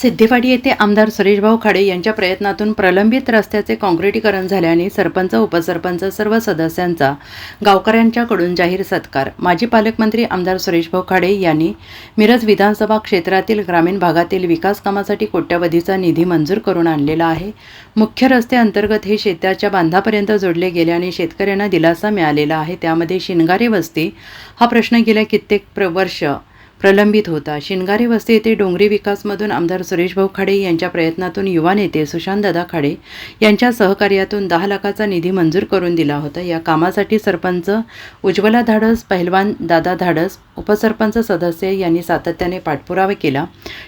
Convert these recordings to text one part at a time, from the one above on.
सिद्धेवाडी येथे आमदार सुरेशभाऊ खाडे यांच्या प्रयत्नातून प्रलंबित रस्त्याचे काँक्रिटीकरण झाल्याने सरपंच उपसरपंच सर्व सदस्यांचा गावकऱ्यांच्याकडून जाहीर सत्कार. माजी पालकमंत्री आमदार सुरेशभाऊ खाडे यांनी मिरज विधानसभा क्षेत्रातील ग्रामीण भागातील विकास कामासाठी कोट्यवधीचा निधी मंजूर करून आणलेला आहे. मुख्य रस्ते अंतर्गत हे शेताच्या बांधापर्यंत जोडले गेले आणि शेतकऱ्यांना दिलासा मिळालेला आहे. त्यामध्ये शिनगारे वस्ती हा प्रश्न गेल्या कित्येक प्र वर्ष प्रलंबित होता. शिनगारे वस्ती येथे डोंगरी विकासमधून आमदार सुरेशभाऊ खाडे यांच्या प्रयत्नातून युवा नेते सुशांतदादा खाडे यांच्या सहकार्यातून दहा लाखाचा निधी मंजूर करून दिला होता. या कामासाठी सरपंच उज्ज्वला धाडस पहिलवान दादा धाडस उपसरपंच सदस्य यांनी सातत्याने पाठपुरावा केला.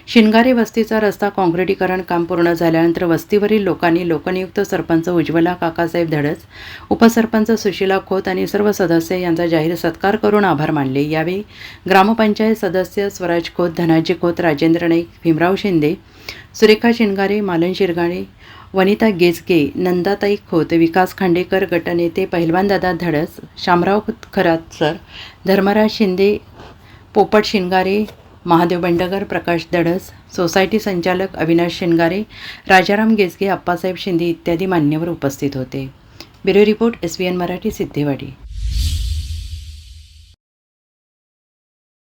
शिंगारे वस्तीचा रस्ता काँक्रिटीकरण काम पूर्ण झाल्यानंतर वस्तीवरील लोकांनी लोकनियुक्त सरपंच उज्ज्वला काकासाहेब धडस उपसरपंच सुशीला खोत आणि सर्व सदस्य यांचा जाहीर सत्कार करून आभार मानले. यावेळी ग्रामपंचायत सदस्य स्वराज खोत धनाजी खोत राजेंद्र नाईक भीमराव शिंदे सुरेखा शिंगारे मालन शिरगाणे वनिता गेजगे नंदाताई खोत विकास खांडेकर गटनेते पहिलवानदादा धडस शामराव खरात सर धर्मराज शिंदे पोपट शिंगारे महादेव बंडगर प्रकाश दडस सोसायटी संचालक अविनाश शिनगारे राजाराम गेजगे अप्पासाहेब शिंदे इत्यादी मान्यवर उपस्थित होते. Bureau report S B N Marathi Siddhewadi.